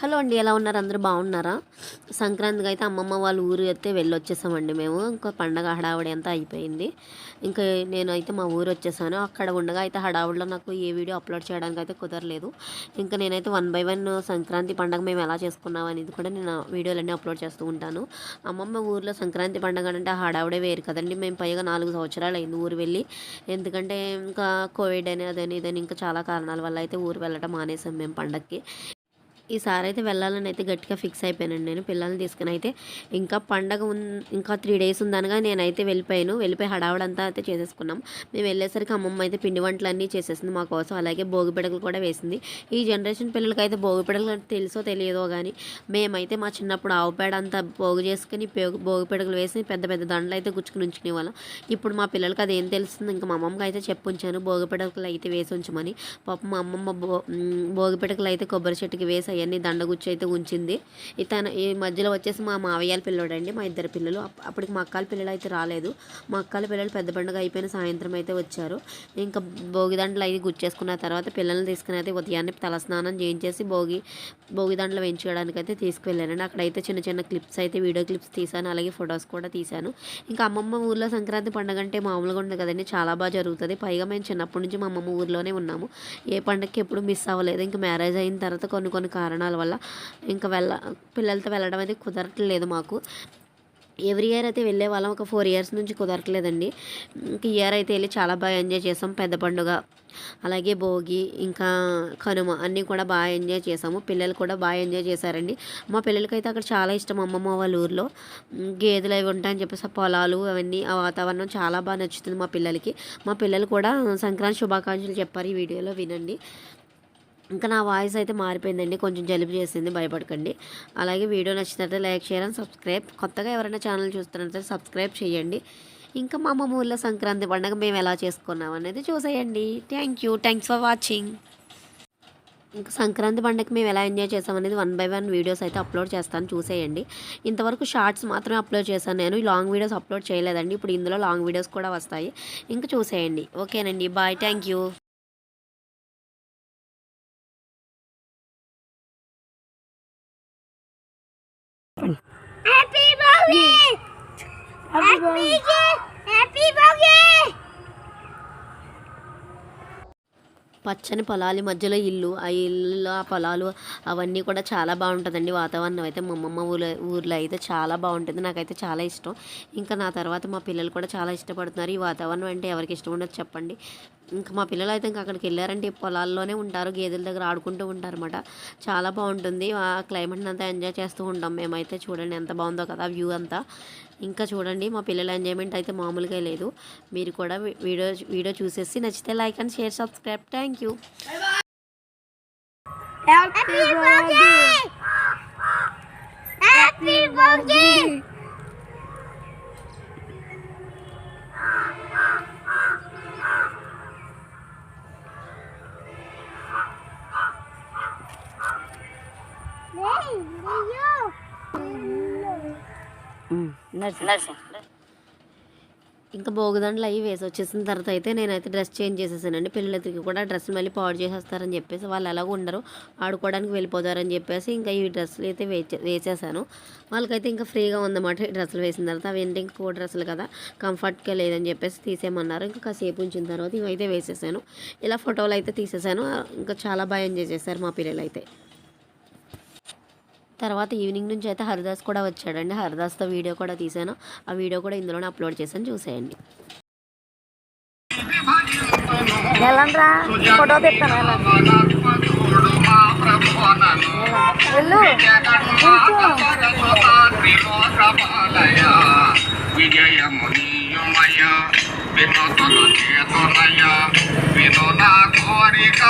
Hello అండి ఎలా ఉన్నారు? అందరూ బాగున్నారా? సంక్రాంతికి అయితే అమ్మమ్మ వాళ్ళ ఊరు అయితే వెళ్ళి వచ్చేసామండి మేము. ఇంకా పండగ హడావుడి అంతా అయిపోయింది. ఇంకా నేనైతే మా ఊరు వచ్చేసాను. అక్కడ ఉండగా అయితే హడావుడిలో నాకు ఏ వీడియో అప్లోడ్ చేయడానికి అయితే కుదరలేదు. ఇంకా నేనైతే వన్ బై వన్ సంక్రాంతి పండగ మేము ఎలా చేసుకున్నాం అనేది కూడా నేను వీడియోలన్నీ అప్లోడ్ చేస్తూ ఉంటాను. అమ్మమ్మ ఊర్లో సంక్రాంతి పండగ అంటే హడావుడే వేరు కదండి. మేము పైగా నాలుగు సంవత్సరాలు అయింది ఊరు వెళ్ళి. ఎందుకంటే ఇంకా కోవిడ్ అని అదని ఇదని ఇంకా చాలా కారణాల వల్ల అయితే ఊరు వెళ్ళడం మానేసాం మేము పండగకి ఈసారి అయితే వెళ్ళాలని అయితే గట్టిగా ఫిక్స్ అయిపోయానండి నేను పిల్లల్ని తీసుకుని అయితే. ఇంకా పండగ ఉన్ ఇంకా త్రీ డేస్ ఉందనగా నేనైతే వెళ్ళిపోయాను. వెళ్ళిపోయి హడావుడంతా అయితే చేసేసుకున్నాం. మేము వెళ్ళేసరికి అమ్మమ్మ అయితే పిండి వంటలు అన్నీ చేసేసింది మా కోసం. అలాగే భోగి పిడకలు కూడా వేసింది. ఈ జనరేషన్ పిల్లలకి అయితే భోగి పిడకలు తెలుసో తెలియదో కానీ మేమైతే మా చిన్నప్పుడు ఆవు పేడ అంతా పోగు చేసుకుని భోగి పిడకలు వేసి పెద్ద పెద్ద దండలు అయితే గుచ్చుకుని ఉంచుకునే వాళ్ళం. ఇప్పుడు మా పిల్లలకి అది ఏం తెలుస్తుంది? ఇంకా మా అమ్మమ్మకి అయితే చెప్పు ఉంచాను భోగి పిడకలు అయితే వేసి ఉంచమని. పాప మా అమ్మమ్మ భో భోగి పిడకలు అయితే కొబ్బరి చెట్టుకి వేసి అవన్నీ దండగుచ్చి అయితే ఉంచింది. ఇతను ఈ మధ్యలో వచ్చేసి మా మావయ్యాల పిల్లడండి మా ఇద్దరు పిల్లలు. అప్పటికి మా అక్కల పిల్లలు అయితే రాలేదు. మా అక్కల పిల్లలు పెద్ద పండుగ అయిపోయిన సాయంత్రం అయితే వచ్చారు. ఇంకా భోగి దండలు అయితే గుచ్చేసుకున్న తర్వాత పిల్లల్ని తీసుకుని అయితే ఉదయాన్నే తలస్నానం చేయించేసి భోగి భోగి దండలు వేయించడానికి అయితే తీసుకువెళ్ళానండి. అక్కడైతే చిన్న చిన్న క్లిప్స్ అయితే వీడియో క్లిప్స్ తీశాను. అలాగే ఫొటోస్ కూడా తీశాను. ఇంకా అమ్మమ్మ ఊర్లో సంక్రాంతి పండుగ అంటే మామూలుగా ఉండదు కదండి. చాలా బాగా జరుగుతుంది. పైగా మేము చిన్నప్పటి నుంచి మా అమ్మమ్మ ఊర్లోనే ఉన్నాము. ఏ పండగకి ఎప్పుడు మిస్ అవ్వలేదు. ఇంకా మ్యారేజ్ అయిన తర్వాత కొన్ని కొన్ని కారణాల వల్ల ఇంకా వెళ్ళ పిల్లలతో వెళ్ళడం అయితే కుదరట్లేదు మాకు. ఎవ్రీ ఇయర్ అయితే వెళ్ళే వాళ్ళం. ఒక ఫోర్ ఇయర్స్ నుంచి కుదరట్లేదండి. ఇంక ఇయర్ అయితే వెళ్ళి చాలా బాగా ఎంజాయ్ చేసాం. పెద్ద పండుగ అలాగే భోగి ఇంకా కనుమ అన్నీ కూడా బాగా ఎంజాయ్ చేసాము. పిల్లలు కూడా బాగా ఎంజాయ్ చేశారండి. మా పిల్లలకైతే అక్కడ చాలా ఇష్టం అమ్మమ్మ వాళ్ళ ఊర్లో. గేదెలు అవి ఉంటాయని చెప్పేసి పొలాలు అవన్నీ ఆ వాతావరణం చాలా బాగా నచ్చుతుంది మా పిల్లలకి. మా పిల్లలు కూడా సంక్రాంతి శుభాకాంక్షలు చెప్పారు ఈ వీడియోలో వినండి. ఇంకా నా వాయిస్ అయితే మారిపోయిందండి. కొంచెం జలుబు చేసింది భయపడకండి. అలాగే వీడియో నచ్చినట్లయితే లైక్ షేర్ అండ్ సబ్స్క్రైబ్. కొత్తగా ఎవరైనా ఛానల్ చూస్తున్నట్లయితే సబ్స్క్రైబ్ చేయండి. ఇంకా మా అమ్మమ్మ ఊళ్ళో సంక్రాంతి పండుగ మేము ఎలా చేసుకున్నాం అనేది చూసేయండి. Thank you thanks for watching ఇంకా సంక్రాంతి పండుగకి మేము ఎలా ఎంజాయ్ చేసామనేది వన్ బై వన్ వీడియోస్ అయితే అప్లోడ్ చేస్తాను చూసేయండి. ఇంతవరకు షార్ట్స్ మాత్రమే అప్లోడ్ చేశాను నేను. లాంగ్ వీడియోస్ అప్లోడ్ చేయలేదండి. ఇప్పుడు ఇందులో లాంగ్ వీడియోస్ కూడా వస్తాయి. ఇంకా చూసేయండి. ఓకేనండి. Bye thank you Happy birthday! Happy birthday! Happy birthday! పచ్చని పొలాల మధ్యలో ఇల్లు ఆ ఇల్లు ఆ పొలాలు అవన్నీ కూడా చాలా బాగుంటుందండి వాతావరణం అయితే మా అమ్మమ్మ ఊర్లో ఊర్లో అయితే చాలా బాగుంటుంది నాకైతే చాలా ఇష్టం ఇంకా నా తర్వాత మా పిల్లలు కూడా చాలా ఇష్టపడుతున్నారు ఈ వాతావరణం అంటే ఎవరికి ఇష్టం ఉండదు చెప్పండి ఇంకా మా పిల్లలు అయితే ఇంకా అక్కడికి వెళ్ళారంటే పొలాల్లోనే ఉంటారు గేదెల దగ్గర ఆడుకుంటూ ఉంటారు అనమాట చాలా బాగుంటుంది. ఆ క్లైమేట్ని అంతా ఎంజాయ్ చేస్తూ ఉంటాం మేమైతే. చూడండి ఎంత బాగుందో కదా వ్యూ అంతా. ఇంకా చూడండి మా పిల్లల ఎంజాయ్మెంట్ అయితే మామూలుగా లేదు. మీరు కూడా వీడియో వీడియో చూసేసి నచ్చితే like and share subscribe thank you ఇంకా భోగిదండలు అవి వేసి వచ్చేసిన తర్వాత అయితే నేనైతే డ్రెస్ చేంజ్ చేసేసానండి. పిల్లలకి కూడా డ్రెస్ మళ్ళీ పాడు చేసేస్తారని చెప్పేసి వాళ్ళు ఎలాగో ఉండరు ఆడుకోవడానికి వెళ్ళిపోతారని చెప్పేసి ఇంకా ఈ డ్రెస్సులు అయితే వేసేసాను. వాళ్ళకైతే ఇంకా ఫ్రీగా ఉందన్నమాట ఈ డ్రెస్సులు వేసిన తర్వాత. అవి ఏంటి ఇంకా కో డ్రెస్సులు కదా కంఫర్ట్గా లేదని చెప్పేసి తీసేయమన్నారు. ఇంకా కాసేపు ఉంచిన తర్వాత ఇవైతే వేసేసాను. ఇలా ఫోటోలు అయితే తీసేసాను. ఇంకా చాలా బాగా ఎంజాయ్ చేశారు మా పిల్లలు అయితే తర్వాత ఈవినింగ్ నుంచి అయితే హరిదాస్ కూడా వచ్చాడండి. హరిదాస్తో వీడియో కూడా తీసాను ఆ వీడియో కూడా ఇందులోనే అప్లోడ్ చేశాను. చూసేయండి. వెళ్ళండ్రా. ఫోటో తెస్తాను వెళ్ళు. వినోద కోరిక